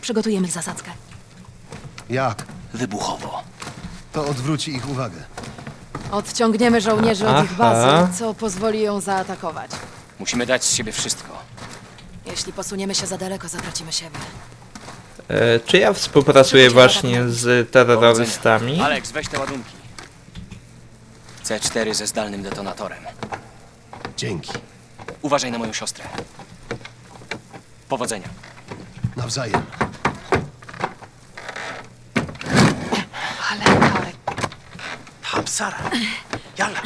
Przygotujemy zasadzkę. Jak? Wybuchowo. To odwróci ich uwagę. Odciągniemy żołnierzy od ich Aha. bazy, co pozwoli ją zaatakować. Musimy dać z siebie wszystko. Jeśli posuniemy się za daleko, zatracimy siebie. E, czy ja współpracuję właśnie z terrorystami? Alex, weź te ładunki. C4 ze zdalnym detonatorem. Dzięki. Uważaj na moją siostrę. Powodzenia. Nawzajem. Ale, ale... Sara. Yalla.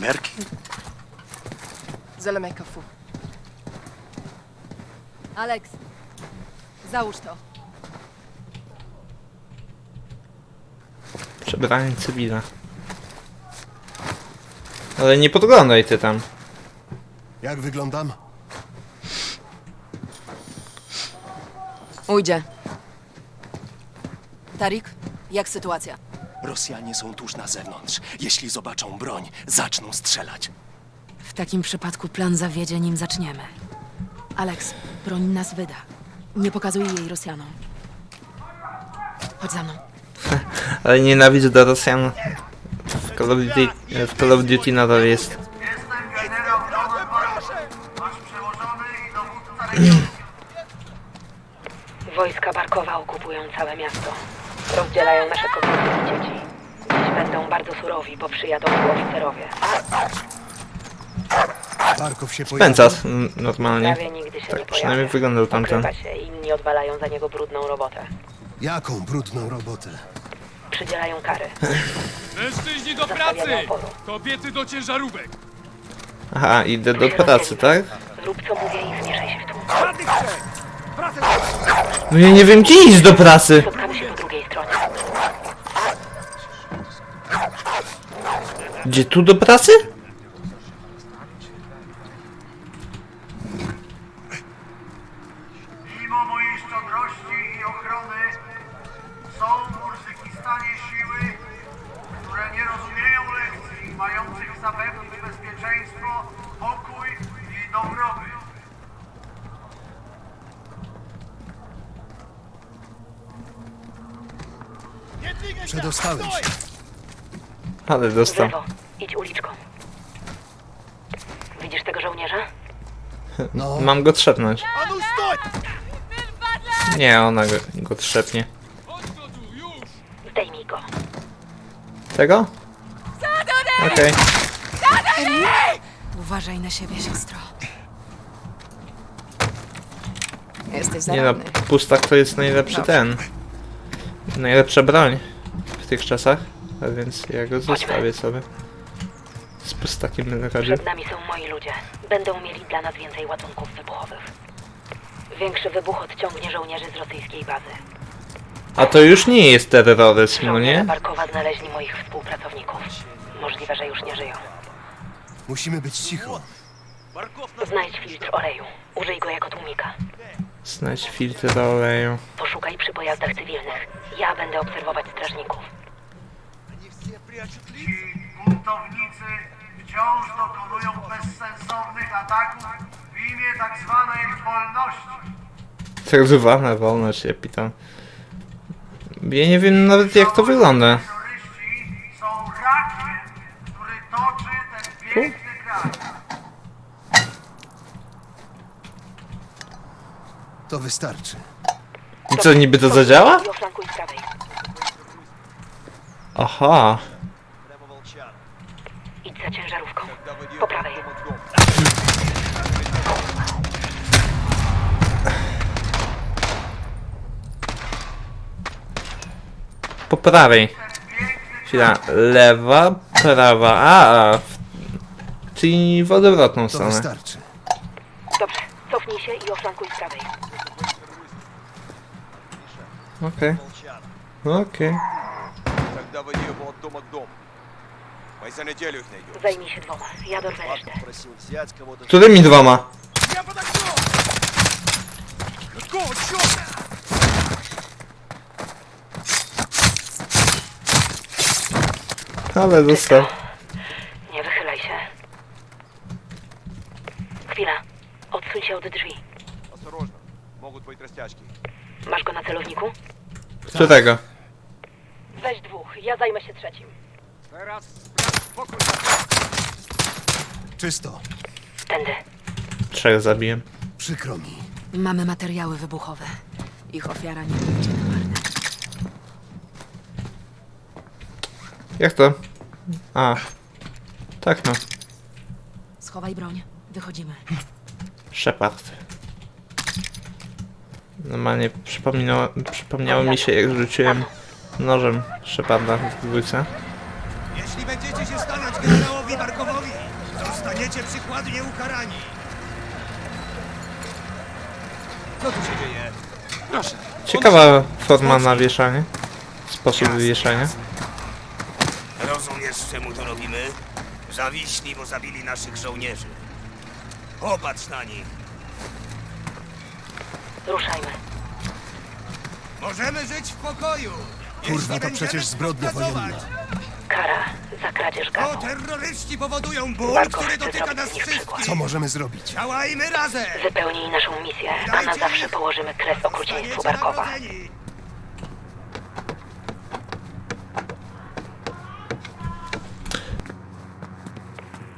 Merkin? Zelemek kafu. Alex, załóż to. Przebranie cywila. Ale nie podglądaj ty tam. Jak wyglądam? Ujdzie. Tarik? Jak sytuacja? Rosjanie są tuż na zewnątrz. Jeśli zobaczą broń, zaczną strzelać. W takim przypadku plan zawiedzie, nim zaczniemy. Alex, broń nas wyda. Nie pokazuj jej Rosjanom. Chodź za mną. Ale nienawidzę do Rosjan. W Call of Duty, w Call of Duty nadal jest. Jestem generał wasz przełożony i dowódca regionu. Wojska Barkowa okupują całe miasto. Rozdzielają nasze kobiety i dzieci. Dziś będą bardzo surowi, bo przyjadą tu oficerowie. Barkow się pojawił. Pęcas n- normalnie. Prawie nigdy się Tak nie przynajmniej pojawia. wyglądał tamten. Ukrywa się, inni odwalają za niego brudną robotę. Jaką brudną robotę? Przydzielają kary. Mężczyźni do pracy! Kobiety do ciężarówek! Aha, idę do pracy, tak? Rób co mówię i zmieszaj się w tłum. No ja nie wiem gdzie iść do pracy. Spotkamy się Gdzie tu do pracy? Mimo mojej szczodrości i ochrony są w Urzykistanie siły, które nie rozumieją lekcji, mających zapewnić bezpieczeństwo, pokój i dobrobyt. Przedostałem się. Ale W dostał. lewo. Idź uliczką. Widzisz tego żołnierza? No, Mam go trzepnąć. Nie, ona go, go trzepnie. Zdejmij go. Tego? Okej. Uważaj na siebie, siostro. Jesteś Nie no, zaradny. pustak to jest najlepszy ten. Najlepsza broń w tych czasach. A więc ja go zostawię sobie. Z pustakiem będę chodził. Przed nami są moi ludzie. Będą mieli dla nas więcej ładunków wybuchowych. Większy wybuch odciągnie żołnierzy z rosyjskiej bazy. A to już nie jest terroryzm, no nie? Barkowa znaleźli moich współpracowników. Możliwe, że już nie żyją. musimy być cicho. Znajdź filtr oleju. Użyj go jako tłumika. Znajdź filtr oleju. Poszukaj przy pojazdach cywilnych. Ja będę obserwować strażników. Ci buntownicy wciąż dokonują bezsensownych ataków w imię tak zwanej wolności. Tak zwana wolność, ja pytam. Ja nie wiem nawet jak to wygląda. Terroryści są rakiem, który toczy ten piękny kraj. To wystarczy. I co, niby to zadziała? Aha. prawej. Chwila. Lewa, prawa. A, a. w- Czyli w odwrotną To stronę. wystarczy. Dobrze. Cofnij się i oflankuj z prawej. Okej. Okej. Тогда води его от дома к дому. Мы за неделю их найдем. Zajmij się dwoma. Ja dorwę resztę. Просил взять кого-то. Którymi dwoma? Я подожду! Какого черта? Ale dostał. Nie wychylaj się. Chwila. Odsuń się od drzwi. Осторожно. Могут быть растяжки. Masz go na celowniku? Którego? Weź dwóch, ja zajmę się trzecim. Czysto. Tędy. Trzech zabiłem. Przykro mi. Mamy materiały wybuchowe. Ich ofiara nie pójdzie Jak to? A. Tak no. Schowaj broń. Wychodzimy. Shepard. Normalnie przypomniało, przypomniało mi się jak rzuciłem nożem Sheparda w dwójce. Jeśli będziecie się stawiać generałowi Markowowi, zostaniecie przykładnie ukarani. Co tu się dzieje? Proszę. Ciekawa forma na wieszanie. Sposób wieszania. Rozumiesz, czemu to robimy? Zawiśli, bo zabili naszych żołnierzy. Popatrz na nich. Ruszajmy. Możemy żyć w pokoju. Kurwa, to przecież zbrodnia wojenna. Kara za kradzież To gazu. terroryści powodują ból, Marko który dotyka nas wszystkich. Co możemy zrobić? Działajmy razem! Wypełnij naszą misję, a na zawsze położymy kres okrucieństwu Zostaniecie Barkowa. nagrodzeni.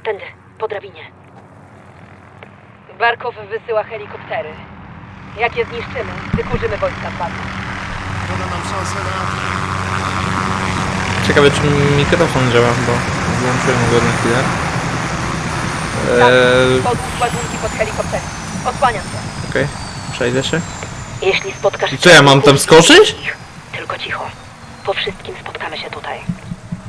Tędy, po drabinie. Barkow wysyła helikoptery. Jak je zniszczymy, wykurzymy wojska z bazy. To da nam szansę na... Ciekawe czy mikrofon działa, bo włączyłem go na chwilę. Eee, Podłóż ładunki pod helikoptery. Osłaniam się. okej, przejdę się. Jeśli spotkasz... I co, ja mam tam skoczyć? Tylko cicho. Po wszystkim spotkamy się tutaj.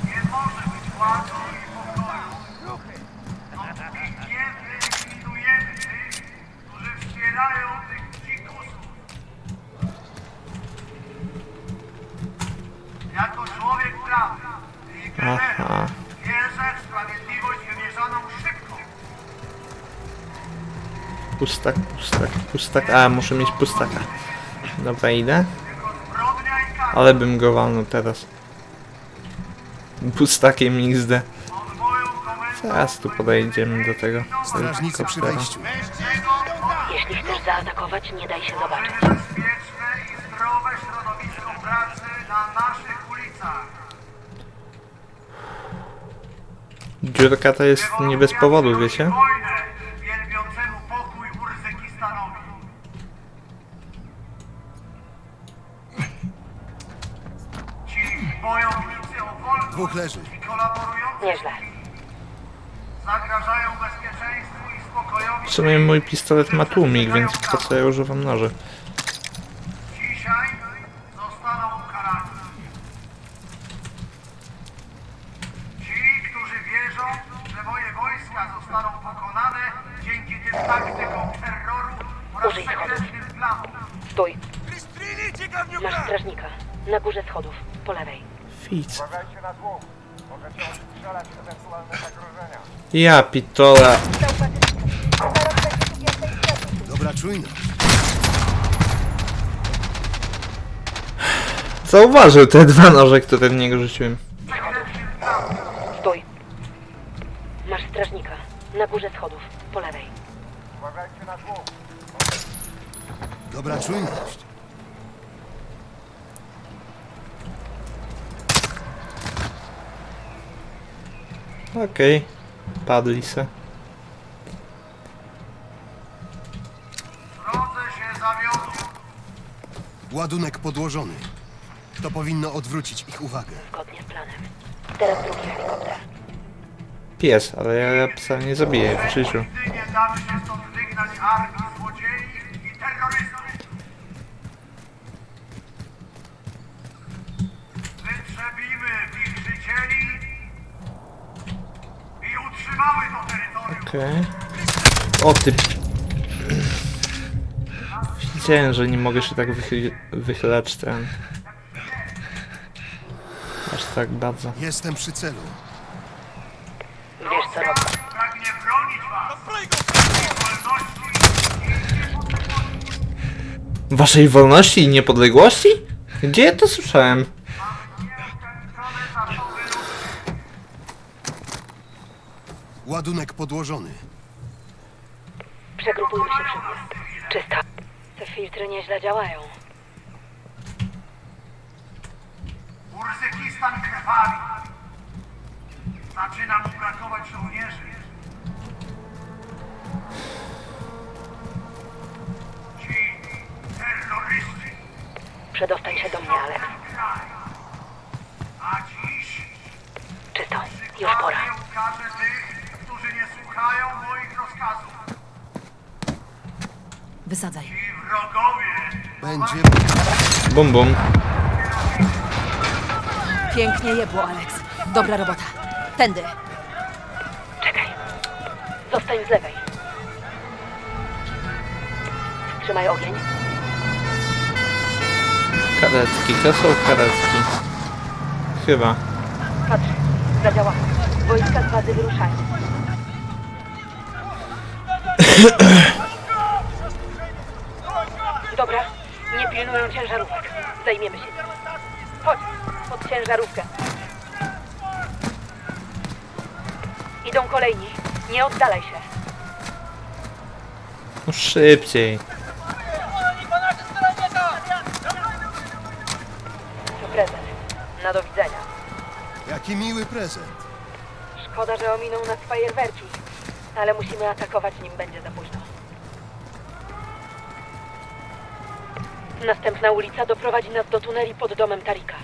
Nie może być ładu i pokoju. Dopóki nie wyeliminujemy tych, którzy wspierają tych dzikusów. Jako człowiek prawy i Aha. wierzę w sprawiedliwość wymierzoną szybko. Pustak, pustak, pustak. A, muszę mieć pustaka. Dobra, idę. Ale bym go walnął teraz. Pustakiem XD. Teraz tu podejdziemy do tego Strażnicy przy wejściu. Jeśli chcesz zaatakować, nie daj się zobaczyć. bezpieczne i zdrowe środowisko pracy na naszych ulicach. Dziurka to jest nie bez powodu, wiecie? Dwóch leży. Nieźle. zagrażają bezpieczeństwu i spokojowi. W sumie mój pistolet ma tłumik, więc po co ja używam noży? Dzisiaj zostaną ukarani. Ci, którzy wierzą, że moje wojska zostaną pokonane dzięki tym taktykom terroru oraz Użyj schodów. sekretnym planom. Stój. Prystrzylicie Masz gawniuka! strażnika. Na górze schodów. Po Fic. Ja pitola. Dobra czujność. Zauważył te dwa noże, które w niego rzuciłem. Stój. Masz strażnika. Na górze schodów. Po lewej. Dobra czujność. Okej. Padli se. Drodze się zawiodą. Ładunek podłożony. To powinno odwrócić ich uwagę. Zgodnie z planem. Teraz drugi helikopter. Pies, ale ja psa nie zabiję w życiu. Nigdy nie damy się stąd wygnać armii złodziei i terrorystów. Wytrzebimy ich życieli i utrzymamy to terytorium. Okej. O ty... Wiedziałem, że nie mogę się tak wychy wychylać ten... Aż tak bardzo. Jestem przy celu. Wiesz co robić. Pragnie bronić was. Wolności Waszej wolności i niepodległości? Gdzie ja to słyszałem? Ładunek podłożony. Przegrupujmy się przy mnie. Czysta. Te filtry nieźle działają. Urzykistan krwawi. Zaczyna mu brakować żołnierzy. Ci terroryści Przedostań się do mnie, Alex. kraj. A dziś Czysto. Już pora. Tych, słuchają moich rozkazów. Wysadzaj. Ci wrogowie Będzie... Bum bum. Pięknie jebło, Alex. Dobra robota. Tędy. Czekaj. Zostań z lewej. Trzymaj ogień. Karetki, to są karetki. Chyba. Patrz. Zadziałało. Wojska z bazy wyruszają. Dobra. Nie pilnują ciężarówek. Zajmiemy się. tym. Chodź. Pod ciężarówkę. Idą kolejni. Nie oddalaj się. No szybciej. To prezent. Na do widzenia. Jaki miły prezent. Szkoda, że ominą nas fajerwerki. Ale musimy atakować, nim będzie za późno. Następna ulica doprowadzi nas do tuneli pod domem Tarika.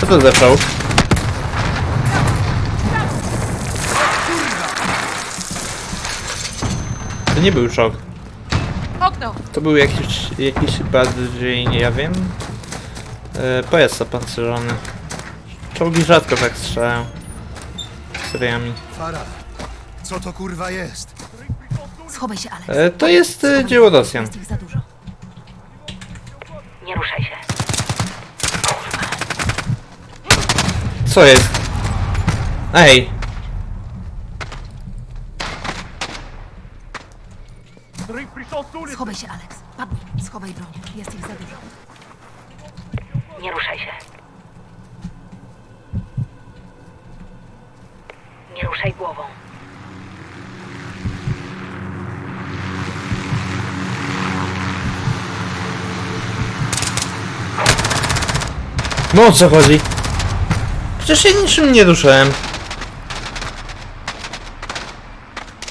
Co to za show? To nie był szok. Okno! To był jakiś, jakiś bardziej, nie ja wiem, e, pojazd opancerzony. Czołgi rzadko tak strzelają. Seriami. Fara, co to kurwa jest? Schowaj się, Alex. E, to jest e, dzieło Rosjan. Jest ich za dużo. Nie ruszaj się. Co jest? Ej! Schowaj się, Alex. Padnij. Schowaj broń. Jest ich za dużo. Nie ruszaj się. Nie ruszaj głową. No o co chodzi? Przecież ja niczym nie ruszałem.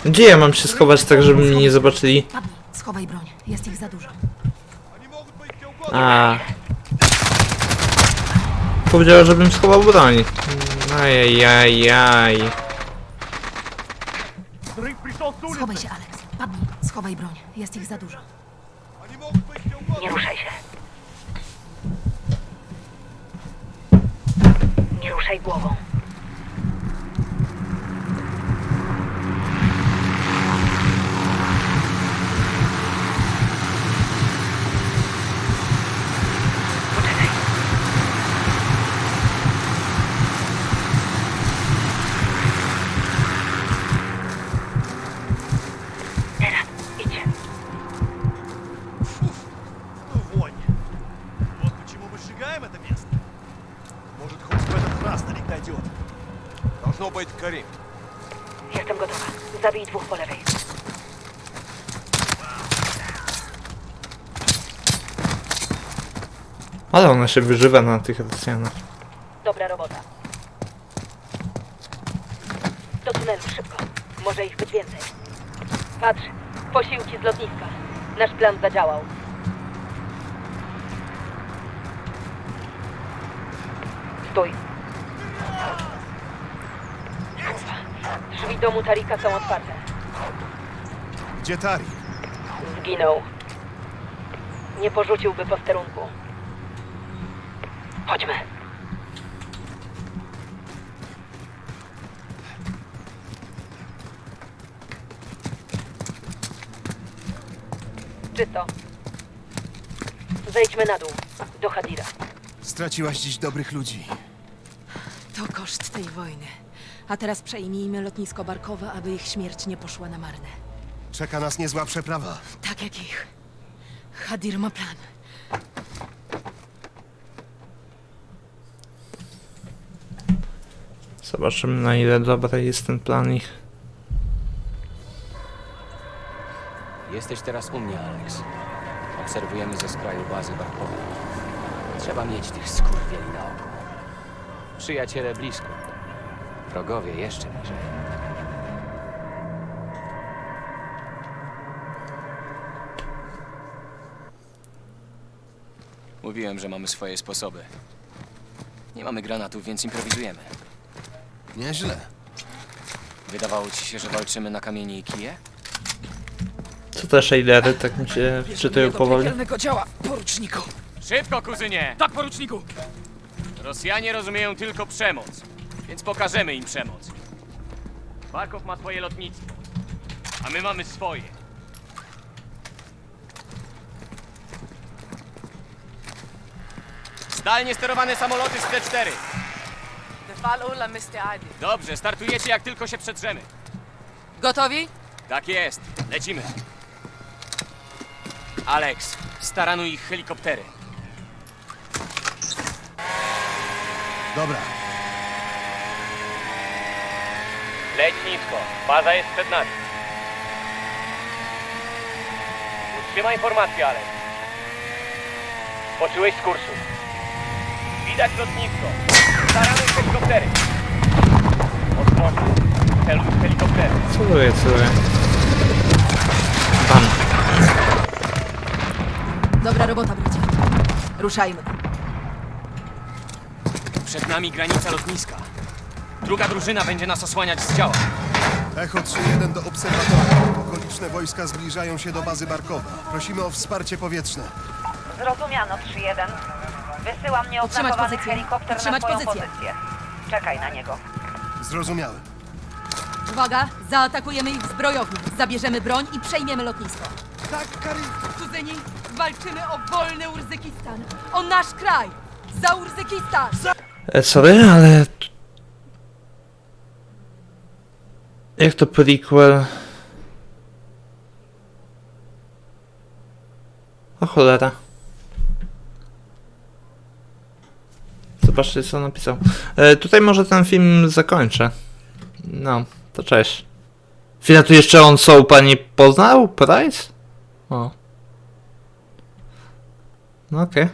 Gdzie ja mam się schować tak, żeby mnie nie zobaczyli? Padnij. Schowaj broń. Jest ich za dużo. A. Powiedziała, żebym schował broń. Ajajajaj. Schowaj się, Alex. Padnij. Schowaj broń. Jest ich za dużo. Nie ruszaj się. Nie ruszaj głową. Jestem gotowa. Zabij dwóch po lewej. Ale ona się wyżywa na tych Rosjanach. Dobra robota. Do tunelu, szybko. Może ich być więcej. Patrz, posiłki z lotniska. Nasz plan zadziałał. Stój. Drzwi domu Tarika są otwarte. Gdzie Tari? Zginął. Nie porzuciłby posterunku. Chodźmy. Czysto. Zejdźmy na dół. Do Hadira. Straciłaś dziś dobrych ludzi. To koszt tej wojny. A teraz przejmijmy lotnisko Barkowa, aby ich śmierć nie poszła na marne. Czeka nas niezła przeprawa. Tak jak ich. Hadir ma plan. Zobaczymy na ile dobry jest ten plan ich. Jesteś teraz u mnie, Alex. Obserwujemy ze skraju bazy barkowej. Trzeba mieć tych skurwieli na oku. Przyjaciele blisko. Wrogowie jeszcze bliżej. Mówiłem, że mamy swoje sposoby. Nie mamy granatów, więc improwizujemy. Nieźle. Wydawało ci się, że walczymy na kamienie i kije? Co te shadery tak mi się wczytują powoli? działa, poruczniku. Szybko, kuzynie! Tak, poruczniku! Rosjanie rozumieją tylko przemoc, więc pokażemy im przemoc. Barkow ma swoje lotnictwo, a my mamy swoje. Zdalnie sterowane samoloty z T-4. Dobrze, startujecie jak tylko się przedrzemy. Gotowi? Tak jest, lecimy. Alex, staranuj ich helikoptery. Dobra. Leć nisko, baza jest przed nami. Utrzymaj formację, Alex. Poczułeś z kursu. Widać lotnisko. Staranuj helikoptery. Ostrożnie. Celuj w helikoptery. Celuję, celuję. Bam. Dobra robota, bracie. Ruszajmy. Przed nami granica lotniska. Druga drużyna będzie nas osłaniać z działa. Echo 3-1 do obserwatora. Okoliczne wojska zbliżają się do bazy Barkowa. Prosimy o wsparcie powietrzne. Zrozumiano 3-1. Wysyłam Utrzymać nieoznakowany pozycję. helikopter Utrzymać na twoją pozycję. pozycję. Czekaj na niego. Zrozumiałem. Uwaga, zaatakujemy ich w zbrojowni. Zabierzemy broń i przejmiemy lotnisko. Tak, Karin! Kuzyni, walczymy o wolny Urzykistan. O nasz kraj! Za Urzykistan! E, sorry, ale... Jak to prequel? O cholera. Zobaczcie co napisał. E, tutaj może ten film zakończę. No, to cześć. Chwila, tu jeszcze on Soapa nie poznał? Price? O. No okej.